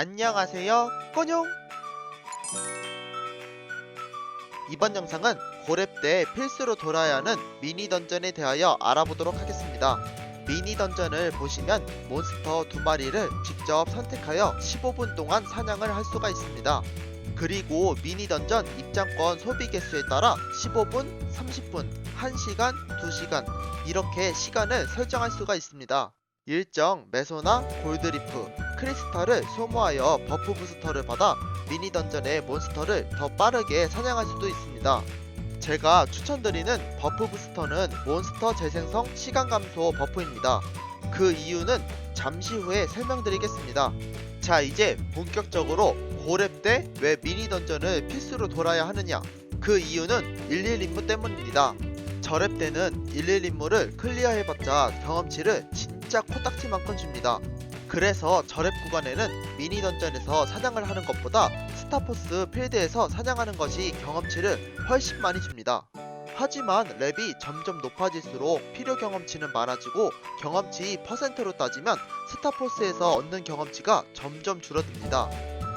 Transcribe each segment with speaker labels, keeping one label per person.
Speaker 1: 안녕하세요. 꼬뇽. 이번 영상은 고렙 때 필수로 돌아야 하는 미니 던전에 대하여 알아보도록 하겠습니다. 미니 던전을 보시면 몬스터 두 마리를 직접 선택하여 15분 동안 사냥을 할 수가 있습니다. 그리고 미니 던전 입장권 소비 개수에 따라 15분, 30분, 1시간, 2시간 이렇게 시간을 설정할 수가 있습니다. 일정 메소나 골드리프, 크리스탈을 소모하여 버프 부스터를 받아 미니 던전의 몬스터를 더 빠르게 사냥할 수도 있습니다. 제가 추천드리는 버프 부스터는 몬스터 재생성 시간 감소 버프입니다. 그 이유는 잠시 후에 설명드리겠습니다. 자 이제 본격적으로 고렙 때 왜 미니 던전을 필수로 돌아야 하느냐 그 이유는 11 임무 때문입니다. 저렙 때는 11 임무를 클리어해봤자 경험치를 진짜 코딱지만큼 줍니다. 그래서 저렙 구간에는 미니 던전에서 사냥을 하는 것보다 스타포스 필드에서 사냥하는 것이 경험치를 훨씬 많이 줍니다. 하지만 랩이 점점 높아질수록 필요 경험치는 많아지고 경험치 퍼센트로 따지면 스타포스에서 얻는 경험치가 점점 줄어듭니다.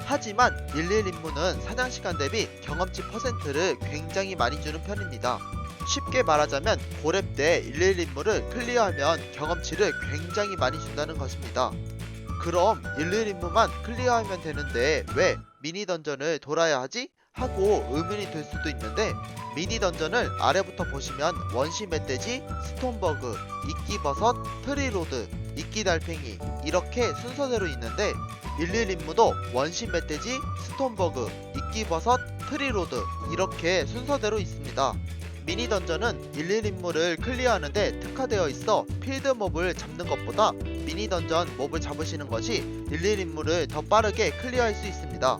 Speaker 1: 하지만 11 임무는 사냥 시간 대비 경험치 퍼센트를 굉장히 많이 주는 편입니다. 쉽게 말하자면 고렙 때 11 임무를 클리어하면 경험치를 굉장히 많이 준다는 것입니다. 그럼 11 임무만 클리어하면 되는데 왜 미니 던전을 돌아야 하지? 하고 의문이 들 수도 있는데 미니 던전을 아래부터 보시면 원시 멧돼지, 스톤버그, 이끼버섯, 트리로드, 이끼달팽이 이렇게 순서대로 있는데 11 임무도 원시 멧돼지, 스톤버그, 이끼버섯, 트리로드 이렇게 순서대로 있습니다. 미니 던전은 11 임무를 클리어하는데 특화되어 있어 필드 몹을 잡는 것보다 미니 던전 몹을 잡으시는 것이 11 임무를 더 빠르게 클리어할 수 있습니다.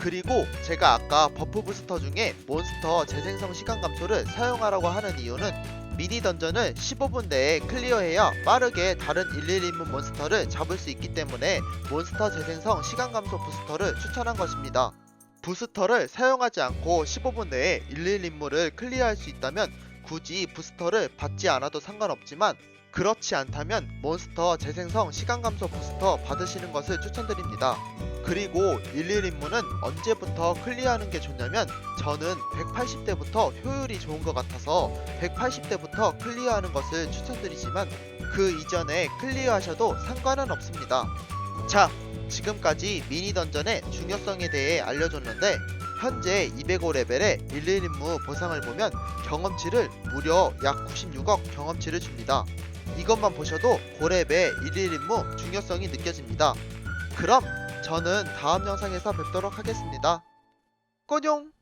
Speaker 1: 그리고 제가 아까 버프 부스터 중에 몬스터 재생성 시간 감소를 사용하라고 하는 이유는 미니 던전을 15분 내에 클리어해야 빠르게 다른 11 임무 몬스터를 잡을 수 있기 때문에 몬스터 재생성 시간 감소 부스터를 추천한 것입니다. 부스터를 사용하지 않고 15분 내에 11 임무를 클리어할 수 있다면 굳이 부스터를 받지 않아도 상관없지만 그렇지 않다면 몬스터 재생성 시간 감소 부스터 받으시는 것을 추천드립니다. 그리고 11 임무는 언제부터 클리어하는 게 좋냐면 저는 180대부터 효율이 좋은 것 같아서 180대부터 클리어하는 것을 추천드리지만 그 이전에 클리어하셔도 상관은 없습니다. 자, 지금까지 미니 던전의 중요성에 대해 알려줬는데 현재 205레벨의 11 임무 보상을 보면 경험치를 무려 약 96억 경험치를 줍니다. 이것만 보셔도 고렙의 11 임무 중요성이 느껴집니다. 그럼 저는 다음 영상에서 뵙도록 하겠습니다. 꼬뇽!